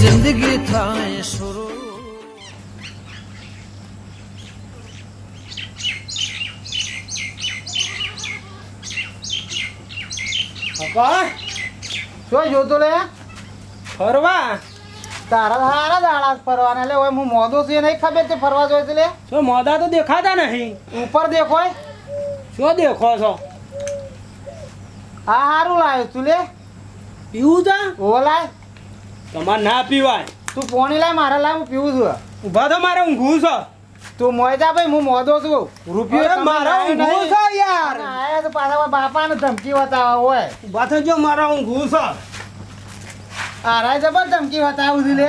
જિંદગી થાય શરૂ પપ્પા શું જોતો લે? ફરવા? તારા સારા દાડા ફરવાના લે ઓય હું મોદો છે નહીં ખબર છે ફરવા જોઈ છે લે. શું મોદા તો દેખાતા નહીં. ઉપર દેખોય શું દેખો છો? આ સારું લાવ્યો તું લે. પીવું તા? ઓ લાય તમારે ના પીવાય. તું પોણી લાય મારે લાય હું પીવું છું. ઊભા તો મારે ઊંઘું છો. તું મોય જા ભાઈ હું મોદો છું. રૂપિયો મારા ઊંઘું છો યાર. આયા તો પાછા બાપાને ધમકી બતાવા હોય. ઊભા જો મારા ઊંઘું છો. આરાય જબર ધમકી બતાવું છું લે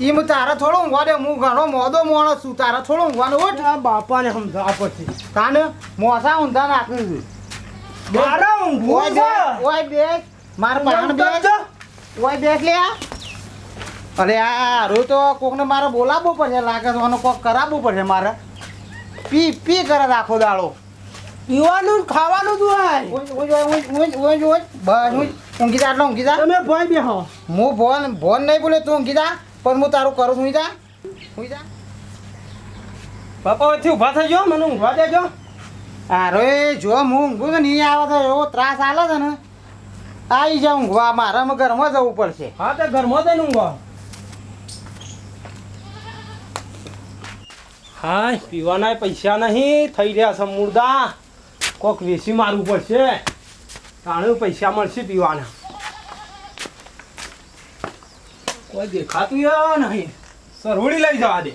ઈ હું તારા થોડો ઊંઘવા દે હું ઘણો મોદો મોણો છું. તારા થોડો ઊંઘવાનો આ બાપાને સમજાવવા પછી. તાને મોસા ઊંધા નાખ્યું છું. મારા ઊંઘું ઓય બે માર પાણ બે. ઓય બેઠ લે. અરે આ હારું તો કોકને મારે બોલાવવું પડશે. લાગે તો આનો કોક કરાવવું પડશે મારે. પી પી કરે રાખો આખો દાડો. પીવાનું ખાવાનું જ હોય. બસ હું ઊંઘી જા એટલે ઊંઘી જા. તમે ભોય બે હો હું ભોન ભોન નહીં બોલે તું ઊંઘી જા. પણ હું તારું કરું છું જા. હું જા. બાપા થી ઊભા થજો મને ઊંઘવા દેજો. અરે જો હું ઊંઘું ને નહીં આવે તો એવો ત્રાસ આલે છે ને. આવી જા ઊંઘવા મારે ઘરમાં જવું પડશે. હા, તો ઘરમાં જઈને ઊંઘો. હા પીવાના પૈસા નહીં. થઈ રહ્યા છે મુર્દા. કોક વેસી મારવું પડશે. તાણે પૈસા મળશે પીવાના. કોઈ દેખાતું નહીં. સરવડી લઈ જવા દે.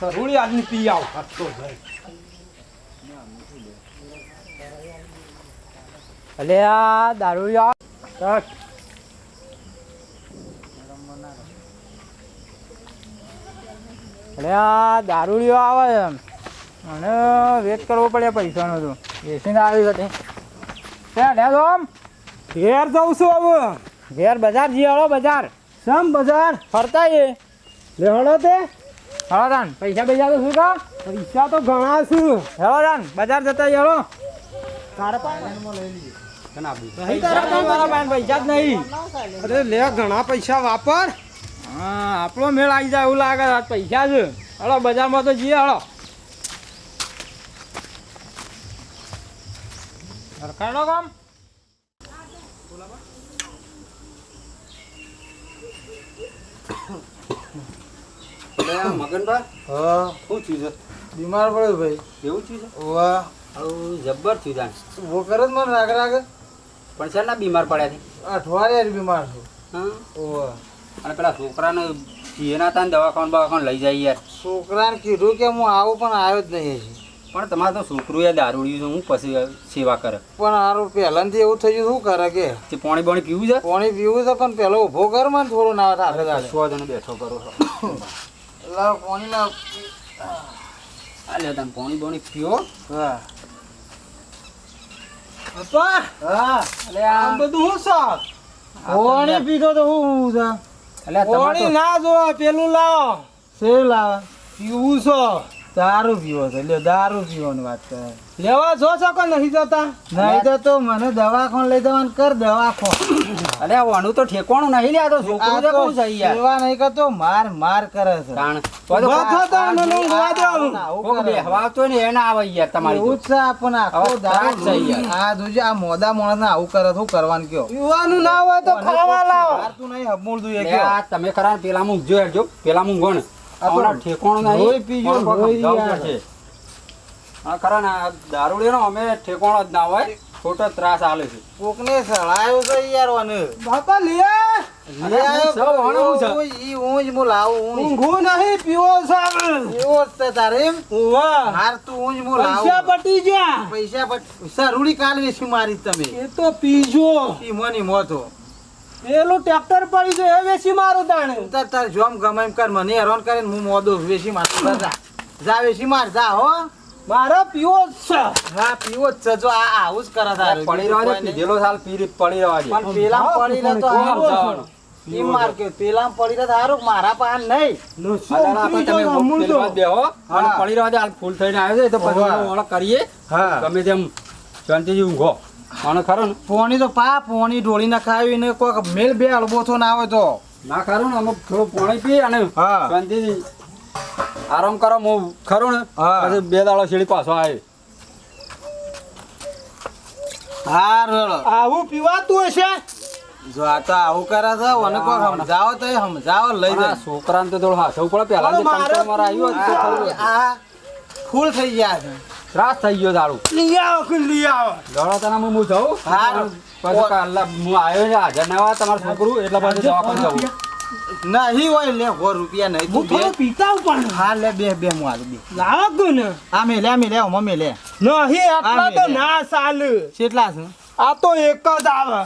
સરવડી આજની પી આવ. ખાતો ભાઈ. અલે આ દારૂ યાર આ દારૂડિયો આવે છે અને વેટ કરવો પડે પૈસાનો તો. બેસીને આવી શકે ત્યાં લે તો ઘેર જઉં છું હવે. ઘેર બજાર જઈએ હળો બજાર. સમ બજાર? ફરતા એ લેહડો તે. હળો પૈસા પૈસા તો શું કા પૈસા તો ઘણા છું. હળો રાન બજાર જતા હળો. તારા પાસે નહીં તારા પાસે મારા પાસે પૈસા જ નહીં. અરે લે ઘણા પૈસા વાપર. હા આપણો મેળ આવી જાય એવું લાગે પૈસા છે. હળો બજારમાં તો જઈએ હળો સરકારનો કામ? મગનભાઈ? હા. શું થયું છે? બીમાર પડ્યો ભાઈ. એવું થયું છે? ઓવા આવું જબ્બર થયું જાણ ઊભો કરે જ મને રાગ રાગ. પણ છે ના બીમાર પડ્યા છે. અઠવાડિયા બીમાર છું. હા? ઓહ અને પેલા છોકરાને પીએના હતા ને દવાખાન બવાખાન લઈ જાય યાર. છોકરાને કીધું કે હું આવું પણ આવ્યો જ નહીં હજી. પણ તમારે તો છોકરું એ દારૂડિયું છે હું પછી સેવા કરે. પણ હારું પહેલાંથી એવું થઈ ગયું શું કરે કે? તે પાણી બાણી પીવું છે? પાણી પીવું છે પણ પેલો ઊભો કર મને થોડું ના થાય દાડે સો જણ બેઠો કરો. છો લાવ પાણી લાવ. આ લે તમે પાણી બાણી પીઓ. હા. પપ્પા હા એટલે આ બધું શું સાફ પાણી પીધો તો હું છે એટલે તો ના જો પેલું લાવો. શેર લાવે. પીવું છો દારૂ પીવો છે. લ્યો દારૂ પીવાની વાત કરે. લેવા જો છો કે નહીં જતા? નહીં તો તો મને દવાખાન લઈ જવાનું કર દવાખાન. અરે આનું તો ઠેકવાનું નહીં લે આ તો છોકરું છે કોણ છે યાર સેવા નહીં કરતો માર માર કરે છે. કારણ તો તો મને થો. જવા દો કરે. બેહવા આવતો ને એના આવે યાર તમારી ઉત્સાહ જ આખો દારૂ. છે યાર. આ જોજે આ મોદા માણસ આવું કરે હું કરવાનું કયો? યુવાનું ના હોય તો ખાવા લાવો. મારતું નહીં હમૂળ એ કે આ તમે ખરા પેલા પેલા જો જો પેલા મું ને. આ ઠેકોણું નહીં. પીજો, પણ કોક લોહી સમજાવવું યાર. પડશે. હા ખરા ને આ અમે ઠેકોણો જ ના હોય. ખોટો ત્રાસ આલે છે. કોકને સળાયો છે યાર ઓને. બાપા લે. લે આયો સૌ છે? ઊંજ, ઈ ઊંજ હું લાવું ઊંજ. ઊંઘું. નહીં પીવો સાબ એવો જ તારે એમ. વાહ હાર તું ઊંજ હું પૈસા લાવું પટી ગયા. પૈસા પટ સરુડી કાલ મારી તમે. એ તો પીજો. ઈ મોની મોતો. પેલું ટ્રેક્ટર પડી છે એ વેસી મારું તાણે. તાર તાર જોમ ગમે એમ કર મને હેરાન કરીને હું મોદો વેસી માર જા. જા વેસી માર જા હો. મારો પીવો જ છે. હા પીવો જ છે જો આ આવું જ કરે તારે પડી રહ્યો દે પીધેલો સાલ પીરી પડી રહ્યો છે પણ પેલા પડી રહ્યો તો હારું ઈ માર કે પેલા પડી રહ્યો તો મારા પાન નહીં. નસો અલા, આપણે તમે પેલી તો. અને પડી રહ્યો હાલ ફૂલ થઈને આવ્યો છે તો પછી. ઓળખ કરીએ. હા. ગમે તેમ શાંતિજી ઊંઘો. મને ખરો ને? પોણી તો પા પોણી ઢોળી નખાવી ને કોઈક મેલ બે અળબોથો ના આવે તો. ના ખરું ને અમુક થોડું પોણી પી અને હા. શાંતિથી આરામ કરો. હું ખરું ને હા. પછી બે દાડો શેડી પાછો આવે હા આવું પીવાતું હશે? જો આ તો આવું કરે છે અને કોઈ સમજાવો તો સમજાવો લઈ જાય. છોકરાને તો થોડું હાસવું પડે પહેલા જે મારે આવ્યું ફૂલ થઈ ગયા છે. ત્રાસ થઈ ગયો દારૂ લઈ આવો કે લઈ આવો? દોડા તને હું જાઉં? હા. પછી કાલે હું આવ્યો છે હાજર ના હોય તમારું છોકરું એટલે પછી દવાખાને જવું નહીં હોય લે સો રૂપિયા નહીં હું બે. પીતા પણ. હા લે બે બે હું આલું બે. લાવો ને આ મેલે મેલે આમાં મેલે નહીં આટલા તો ના સાલ. કેટલા છે? આ તો એક જ આવે.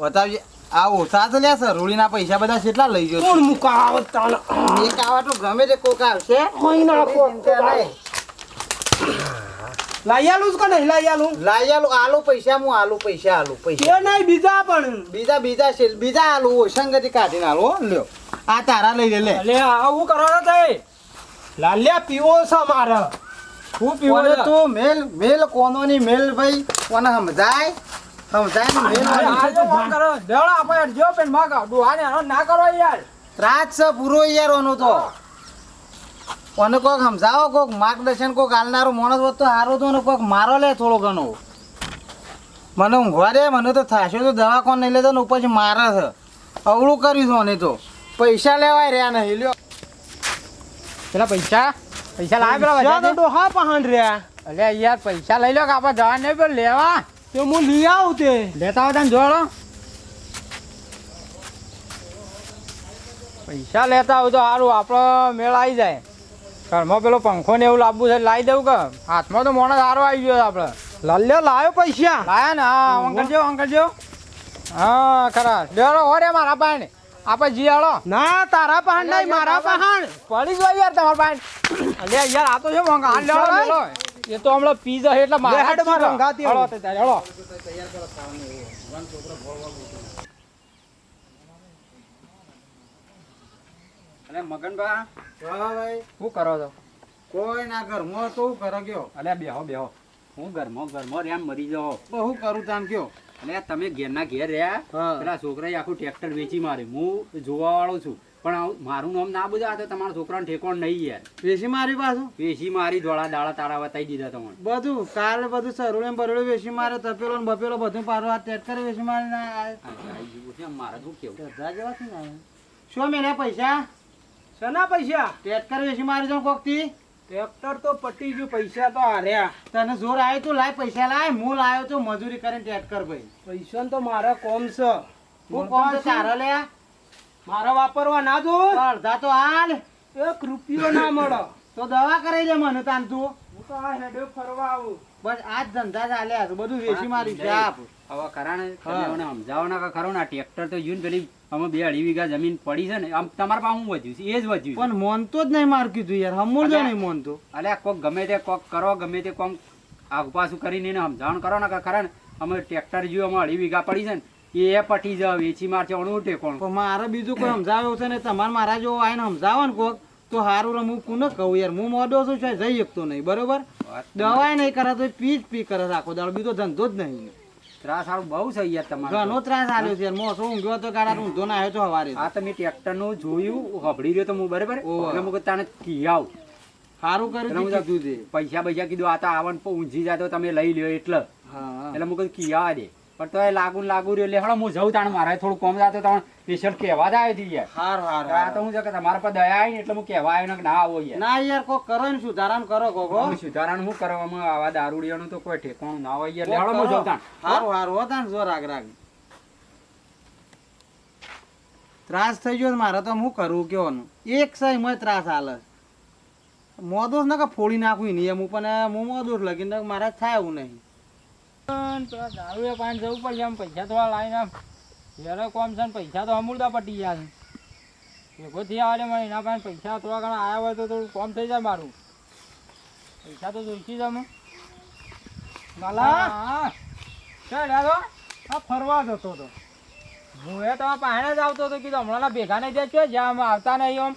બતાવજે આ ઓછા તો લે સર રૂડીના પૈસા બધા કેટલા લઈ ગયો કોણ મુકા આવે તાણ એક આવા તો ગમે તે કોક આવશે. કોઈ ના કોક નહીં. લઈ આલું જ કે નહીં લાયાલું આલું. લાઈ આલુ પૈસા હું આલુ પૈસા આલુ પૈસા. એ નહીં બીજા પણ. બીજા બીજા છે બીજા આલુ સંગતિ કાઢીને આલુ લ્યો. આ તારા લઈ લે લે. અલે આવું કરવાનો થઈ લાલ્યા પીવો છે મારે. હું પીવો કોને? તું મેલ મેલ કોનોની મેલ ભાઈ કોને સમજાય? સમજાય ને મેલ આ તો જો ફોન કરો. દેવડા આપણે જો પેન માગા. દુહાને ના કરો યાર. રાત છે પૂરો યાર ઓનો તો. કોને કોક સમજાવો કોક માર્ગદર્શન કોક હાલનારો માણસ હોત તો સારો તો ને કોક મારો લે થોડો ઘણો. મને ઊંઘવા દે મને તો થાશો તો દવા કોણ નહીં લેતો ને ઉપર મારે છે. અવળું કર્યું છે મને તો. પૈસા લેવાય રહ્યા નહીં લ્યો. પેલા પૈસા? પૈસા લાવે પેલા તો ડોહા પહાણ રહ્યા. અલે યાર પૈસા લઈ લો કે આપણે જવા નહીં પણ લેવા. તો હું લઈ આવું તે. લેતા આવતા તને જોડો. પૈસા લેતા હોય તો સારું આપણો મેળ આવી જાય. ઘરમાં પેલો પંખો ને એવું લાવવું છે લાવી દઉં કે? હાથમાં તો મોણસ સારો આવી ગયો આપણે. લાલ્યા લાવ્યો પૈસા. લાયા ને હા અંકલજો અંકલજો હા ખરા. લેડો હો રે મારા પાસે આપણે જી હાલો. ના તારા પહાણ નહીં મારા પહાણ પડી ગયો યાર તમારા પાસે. અલે યાર આ તો છે મંગા હાલ લેવો લેવો એ તો હમણાં પીઝા એટલે મારા હેડમાં રંગાતી હળો. તે તારે હળો અરે મગનભા હા ભાઈ. શું કરો છો? કોઈ ના ઘરમાં તો હું કરો ગયો. અલે બેહો બેહો. હું ઘરમાં ઘરમાં રેમ મરી જાઓ. બહુ કરું તાન કયો. અલે તમે ઘેરના ઘેર રહ્યા. પેલા છોકરાએ આખું ટ્રેક્ટર વેચી માર્યું. હું જોવા વાળો છું. પણ મારું નામ ના બધા તો તમારા છોકરાને ઠેકોણ નહીં યાર. વેસી મારી પાછું? વેસી મારી ધોળા દાળા તારા વતાઈ દીધા તમને. બધું કાલ બધું સરુડે બરોડે વેસી મારે તપેલો ને બપેલો બધું પારો આ ટેક્ટર વેસી મારે ના મારે શું કેવું? ધંધા જેવા શું મેલે પૈસા? શના પૈસા? ટ્રેક્ટર વેચી મારી જાઉં કોકથી ટ્રેક્ટર તો પટી ગયું પૈસા તો હાર્યા. તને જોર આવ્યો તો લાય પૈસા લાય. હું લાયો તો મજૂરી કરીને ટ્રેક્ટર ભાઈ પૈસા તો મારા કોમ છે. હું કોમ તારા લે મારા વાપરવા ના જો અડધા તો હાલ. એક રૂપિયો ના મળો. તો દવા કરાઈ દે મને તાન તું. હું તો આ હેડે ફરવા આવું. બસ આ જ ધંધા ચાલ્યા છે બધું વેચી મારી છે આપ. હવે કરાને તમે હા. ના કે ખરો ને ટ્રેક્ટર તો યુન પેલી અમે બે અઢી વીઘા જમીન પડી છે ને આમ તમારા પાસે હું વધ્યું છે? એ જ વધ્યું પણ પણ મોનતો જ નહીં માર કીધું યાર હમુર જ નહીં મોનતો અલે કોક ગમે તે કોક કરો ગમે તે કોમ આગુ પાછું કરીને એને સમજાવણ કરો ને કે ખરા ને અમે ટ્રેક્ટર જોયું અમે અઢી વીઘા પડી છે ને એ પટી જાવ વેચી મારશે અણું ટેકોણ મારે બીજું કોઈ સમજાવ્યું છે ને તમારે મારા જો આવીને સમજાવો ને કોક તો સારું રમું હું ન કહું યાર હું મોડો છું છે જઈ શકતો નહીં બરોબર? દવાય નહીં કરે તો પી જ પી કરે છે આખો દાડો. બીજો ધંધો જ નહીં. ત્રાસ સારું બહુ છે યાર તમારે ઘણો ત્રાસ આવ્યો છે. મોસો ઊંઘ્યો તો ગાડા ઊંધો ના આવ્યો તો હવારે આ તમે ટ્રેક્ટરનું જોયું હબડી રહ્યો તો હું બરાબર? એટલે મુકે તાને તને કી આવ. સારું કર્યું કીધું તે. પૈસા પૈસા કીધું આ તો આવન ઊંઝી જાય તો તમે લઈ લ્યો એટલે. એટલે મુકે કીધું કી આવા દે પણ તો એ લાગુ લાગુ રહ્યો એટલે હું જઉં તાણ મારે. થોડું કોમ જાતો તમને સ્પેશિયલ કહેવા જ આવ્યો હતી યાર. હારું હારું આ તો હું છે કે તમારા પર દયા આવી ને એટલે હું કહેવા આવ્યો ને ના આવો યાર. ના યાર કોઈ કરો ને સુધારણ કરો કોકો હું. કરવામાં આવા? દારૂડિયાનું તો કોઈ ઠેકાણું ના હોય યાર. લેવડો હું જઉં તાણ. હારું હારું હો તાણ જો રાગ રાગ. ત્રાસ થઈ ગયો ને મારે તો હું કરું કેવાનું ને એક સાઈ માં ત્રાસ હાલે. મોદોસ ને કે ફોડી નાખું નહીં એમ પણ હું મોદોસ લગીને મારા થાય એવું નહીં. દારૂએ પાણી જવું પડશે આમ પૈસા તો લાવીને આમ. જ્યારે કોમ છે પૈસા તો અમૂલતા પટી ગયા છે. ભેગો થી આવે મને એના પાસે પૈસા થોડા ઘણા આવ્યા હોય તો થોડું કોમ થઈ જાય મારું. પૈસા તો જોઈશી જ અમે. લાલા હા આ ફરવા જતો તો હું એ તમારા પાસે જ આવતો હતો કીધું હમણાં ભેગા નહીં જાય જ્યાં આવતા નહીં આમ.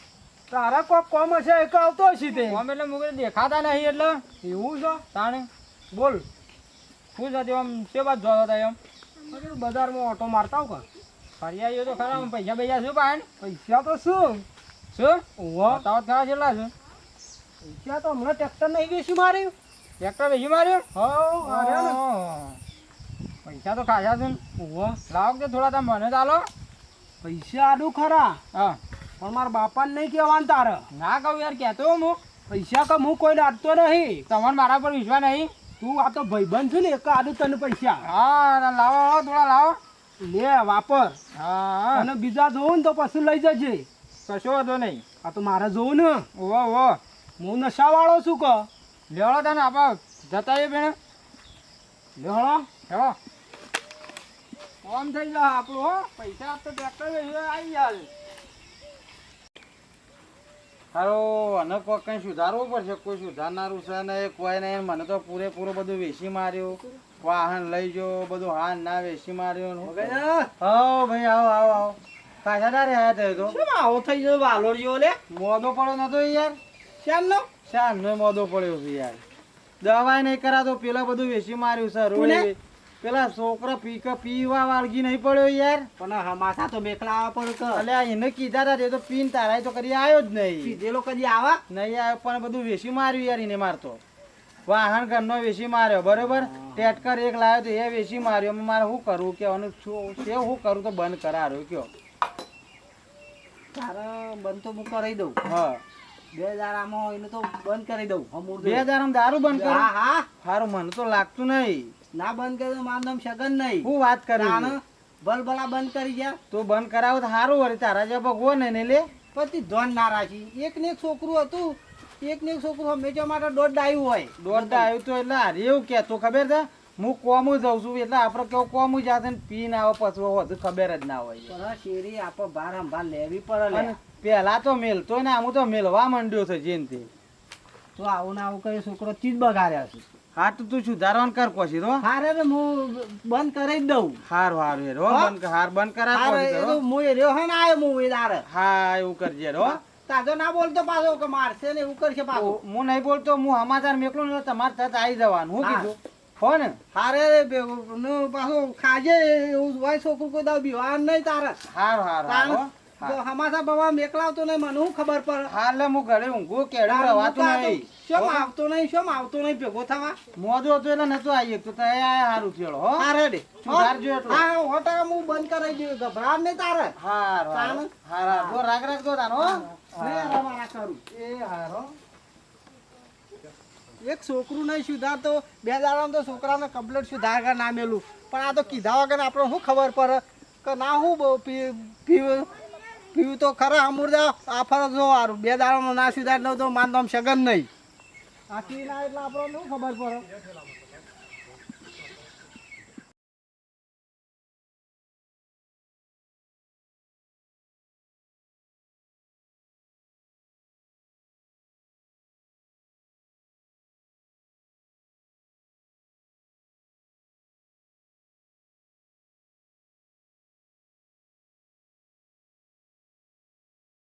તારા કોક કોમ હશે એક આવતો હશે તે. આમ એટલે મુકે દેખાતા નહીં એટલે? એવું છે? તાણે. બોલ. શું હતી આમ શું વાત જોયો હતા એમ. બજારમાં ઓટો મારતા આવું કા? ફરી આવ્યો તો ખરા પૈસા પૈસા શું પાડ પૈસા તો શું? શું? ઓવા તાવત ખરા છેલ્લા છે પૈસા તો હમણાં ટ્રેક્ટર નહીં બેસી માર્યું. ટ્રેક્ટર બેસી માર્યું? હા પૈસા તો ખાસા છે ને. ઓવા લાવો કે થોડા તમે મને ચાલો. પૈસા આડું ખરા. હા. પણ મારા બાપાને નહીં કહેવાનું તારે. ના કહું યાર કહેતો હું. પૈસા કે હું કોઈ લાગતો નહીં. તમારે મારા પર વિશ્વાસ નહીં? તું આ તો ભાઈબંધ છું ને એક આદુ તને પૈસા. હા લાવો થોડા લાવો. લે વાપર. હા અને બીજા જોવું ને તો પછી લઈ જજે. કશો વાંધો નહીં. આ તો મારે જોવું ને. ઓહો ઓહો. હું નશાવાળો છું કે લેવડો તને આપા. જતા એ બેન લેવડો. હેલો ફોન થઈ જા આપણું હો. પૈસા આપતો ટ્રેક્ટર આવી જાય હારો અને કોઈ કઈ સુધારવું પડશે? કોઈ સુધારનારું છે ને કોઈ નહીં મને તો પૂરેપૂરો બધું વેચી માર્યું. વાહન લઈ જો બધું હાન ના વેચી માર્યું હો ભાઈ આવો આવો આવો. પાછા તારે આયા થયો તો? આવો થઈ ગયો? વાલોડિયો લે? મોદો પડ્યો નતો યાર. શ્યામનો? શ્યામનો મોદો પડ્યો છે યાર. દવાઈ નહીં કરાતો પેલા બધું વેચી માર્યું છે કોને? રોડ પેલા છોકરા પીક પીવા વાળગી નહીં પડ્યો યાર. પણ માથા તો મેકલા આવા પણ કે. એને કીધા તા તો પીન તારાય તો કરી આવ્યો જ નહીં. પીધેલો કદી આવા? નહીં આવ્યો પણ બધું વેસી માર્યું યાર એને મારતો. વાહન ઘરનો વેસી માર્યો બરોબર? ટેટકર એક લાવ્યો તો એ વેસી માર્યો. મારે શું કરવું કેવાનું શું છે શું કરું તો બંધ કરારો કયો. તારા બંધ તો હું કરી દઉં. હા. બે હજાર આમાં એને તો બંધ કરી દઉં બે હજાર આમ દારૂ બંધ હા કરું? હા સારું મને તો લાગતું નહીં. ના બંધ કરે મારું નામ સગન નહીં. હું વાત કરે બલબલા બંધ કરી ગયા. તું બંધ કરાવો તો સારું વળી તારા જે ભગવો ને ને લે. પછી ધોન ના રાખી. એક ને એક છોકરું હતું. એક ને એક છોકરું હંમેશા માટે દોઢ આવ્યું હોય. દોડતા આવ્યું તો એટલે હારી એવું કહેતો ખબર છે? હું કોમું જઉં છું એટલે આપણે કેવું કોમું જાતે ને ના આવે પછી વધુ ખબર જ ના હોય. પણ શેરી આપણે ભાર અંભાર લેવી પડે પેલા તો મેલતો ને આમ તો મેલવા માંડ્યો છે જેનથી. તો આવું ને આવું કઈ છોકરો ચીજ બગાડ્યા છે. હા તો તું સુધારવાનું કર પછી તો હારે રે હું બંધ કરી દઉં. હાર હાર એ રો બંધ હાર બંધ કરા તો હું. એ રહ્યો હે ને આયો હું એ હા એવું કરજે રો તાજો ના બોલતો પાછો કે મારશે ને એવું કરશે પાછો. હું નહીં બોલતો હું સમાચાર મેકલો ને તમારે તરત આવી જવાનું હું કીધું. હો ને. હારે પાછો ખાજે એવું હોય છોકરું કોઈ દાવ બીવાનું નહીં તારે. હાર હાર હાર હમાસા બાબા મેકલાવતો નહીં મને હું ખબર પડે? હાલ હું ઘરે ઊંઘું કેળું રવાતું નહીં. શોમ આવતો નહીં શોમ આવતો નહીં ભેગો થવા? મોજો હતો એટલે નતો આવી તો તે આ હારું થયો હો? હારે રે સુધારજો એટલો. હા હો હું બંધ કરાવી દઉં ગભરાટ નહીં તારે. હાર હાર. તાને? હાર હાર. જો રાગ રાગ દો તાનો હો. રવાના કરું. એ હાર. એક છોકરું નહીં સુધારતો બે દાડામાં તો છોકરાને કમ્પ્લેટ સુધાર કર ના મેલું પણ આ તો કીધા વગર આપણે શું ખબર પડે? કે ના હું પી- પીવું તો ખરા અમૂર્દા આ ફરજ જો સારું બે દાડામાં ના સુધાર નવ તો માન નામ સગન નહીં. આખી ના એટલે આપણને ખબર પડે?